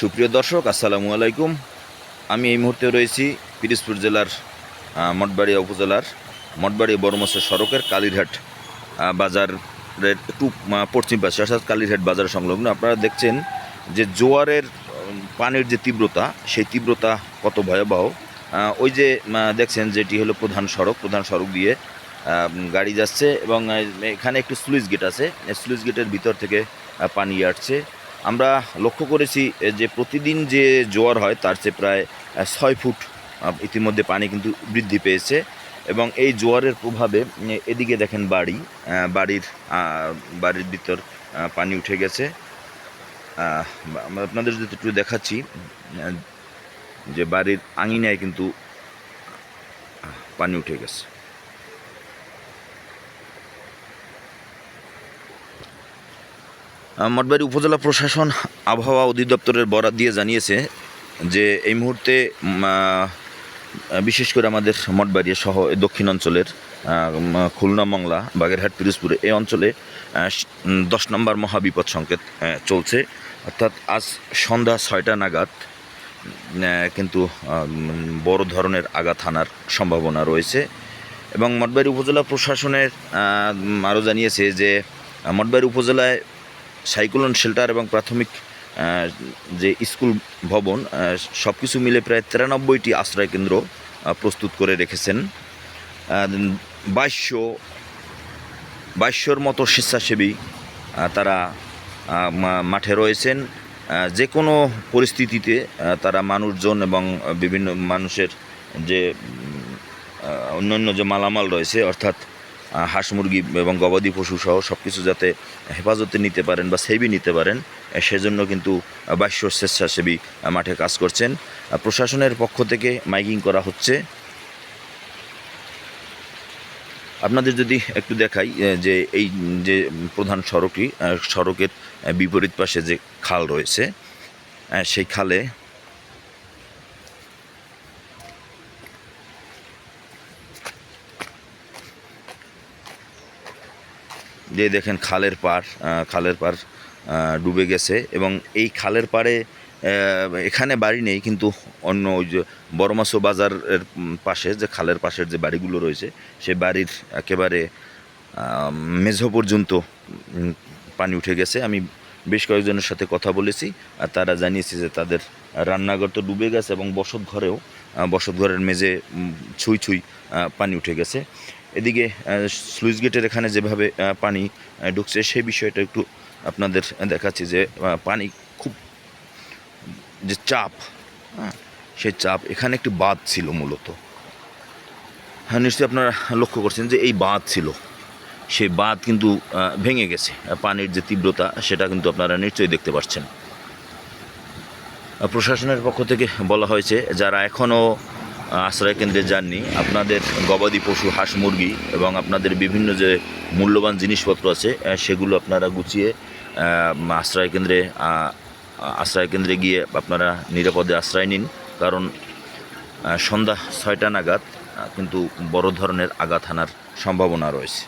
সুপ্রিয় দর্শক, আসসালামু আলাইকুম। আমি এই মুহূর্তে রয়েছি পিরিজপুর জেলার মঠবাড়িয়া উপজেলার মঠবাড়িয়া বড়মসর সড়কের কালীরহাট বাজারের একটু পশ্চিম পাশে, অর্থাৎ কালীরহাট বাজার সংলগ্ন। আপনারা দেখছেন যে জোয়ারের পানির যে তীব্রতা, সেই তীব্রতা কত ভয়াবহ। ওই যে দেখছেন যেটি হলো প্রধান সড়ক প্রধান সড়ক দিয়ে গাড়ি যাচ্ছে এবং এখানে একটু স্লুইস গেট আছে। স্লুইস গেটের ভিতর থেকে পানি আসছে। আমরা লক্ষ্য করেছি যে প্রতিদিন যে জোয়ার হয়, তার চেয়ে প্রায় ছয় ফুট ইতিমধ্যে পানি কিন্তু বৃদ্ধি পেয়েছে এবং এই জোয়ারের প্রভাবে এদিকে দেখেন বাড়ি বাড়ির বাড়ির ভিতর পানি উঠে গেছে। আপনাদের যদি একটু দেখাচ্ছি যে বাড়ির আঙিনায় কিন্তু পানি উঠে গেছে। মঠবাড়ি উপজেলা প্রশাসন আবহাওয়া অধিদপ্তরের বরাত দিয়ে জানিয়েছে যে এই মুহূর্তে বিশেষ করে আমাদের মঠবাড়িয়া সহ দক্ষিণ অঞ্চলের খুলনা, মংলা, বাগেরহাট, পিরোজপুরে এই অঞ্চলে দশ নম্বর মহাবিপদ সংকেত চলছে। অর্থাৎ আজ সন্ধ্যা ছয়টা নাগাদ কিন্তু বড় ধরনের আঘাত হানার সম্ভাবনা রয়েছে। এবং মঠবাড়ি উপজেলা প্রশাসনের আরও জানিয়েছে যে, মঠবাড়ি উপজেলায় সাইক্লোন শেল্টার এবং প্রাথমিক যে স্কুল ভবন সব কিছু মিলে প্রায় তিরানব্বইটি আশ্রয় কেন্দ্র প্রস্তুত করে রেখেছেন। বাইশশো, বাইশশোর মতো স্বেচ্ছাসেবী তারা মাঠে রয়েছেন। যে কোনো পরিস্থিতিতে তারা মানুষজন এবং বিভিন্ন মানুষের যে অন্যান্য যে মালামাল রয়েছে, অর্থাৎ হাঁস মুরগি এবং গবাদি পশু সহ সব কিছু যাতে হেফাজতে নিতে পারেন বা সেবি নিতে পারেন সেজন্য কিন্তু বাইশ্য স্বেচ্ছাসেবী মাঠে কাজ করছেন। প্রশাসনের পক্ষ থেকে মাইকিং করা হচ্ছে। আপনাদের যদি একটু দেখাই যে এই, যে প্রধান সড়কটি সড়কের বিপরীত পাশে যে খাল রয়েছে সেই খালে যে দেখেন খালের আহ, খালের আহ, ডুবে গেছে এবং এই খালের পাড়ে এখানে বাড়ি নেই কিন্তু অন্য ওই যে বড়মাসো বাজারের পাশে যে খালের পাশের যে বাড়িগুলো রয়েছে সেই বাড়ির একেবারে মেঝো পর্যন্ত পানি উঠে গেছে। আমি বেশ কয়েকজনের সাথে কথা বলেছি আর তারা জানিয়েছে যে তাদের রান্নাঘর তো ডুবে গেছে এবং বসত ঘরেও বসত ঘরের মেঝে ছুঁই ছুঁই পানি উঠে গেছে। এদিকে স্লুইস গেটের এখানে যেভাবে পানি ঢুকছে, সেই বিষয়টা একটু আপনাদের দেখাচ্ছি যে পানি খুব যে চাপ হ্যাঁ সেই চাপ, এখানে একটি বাঁধ ছিল মূলত। হ্যাঁ নিশ্চয়ই আপনারা লক্ষ্য করছেন যে এই বাঁধ ছিল। সেই বাঁধ কিন্তু ভেঙে গেছে। পানির যে তীব্রতা, সেটা কিন্তু আপনারা নিশ্চয়ই দেখতে পাচ্ছেন। প্রশাসনের পক্ষ থেকে বলা হয়েছে, যারা এখনও আশ্রয় কেন্দ্রে যাননি। আপনাদের গবাদি পশু, হাঁস, মুরগি এবং আপনাদের বিভিন্ন যে মূল্যবান জিনিসপত্র আছে সেগুলো আপনারা গুছিয়ে আশ্রয় কেন্দ্রে আশ্রয় কেন্দ্রে গিয়ে আপনারা নিরাপদে আশ্রয় নিন। কারণ সন্ধ্যা ছয়টা নাগাদ, কিন্তু বড় ধরনের আঘাত হানার সম্ভাবনা রয়েছে।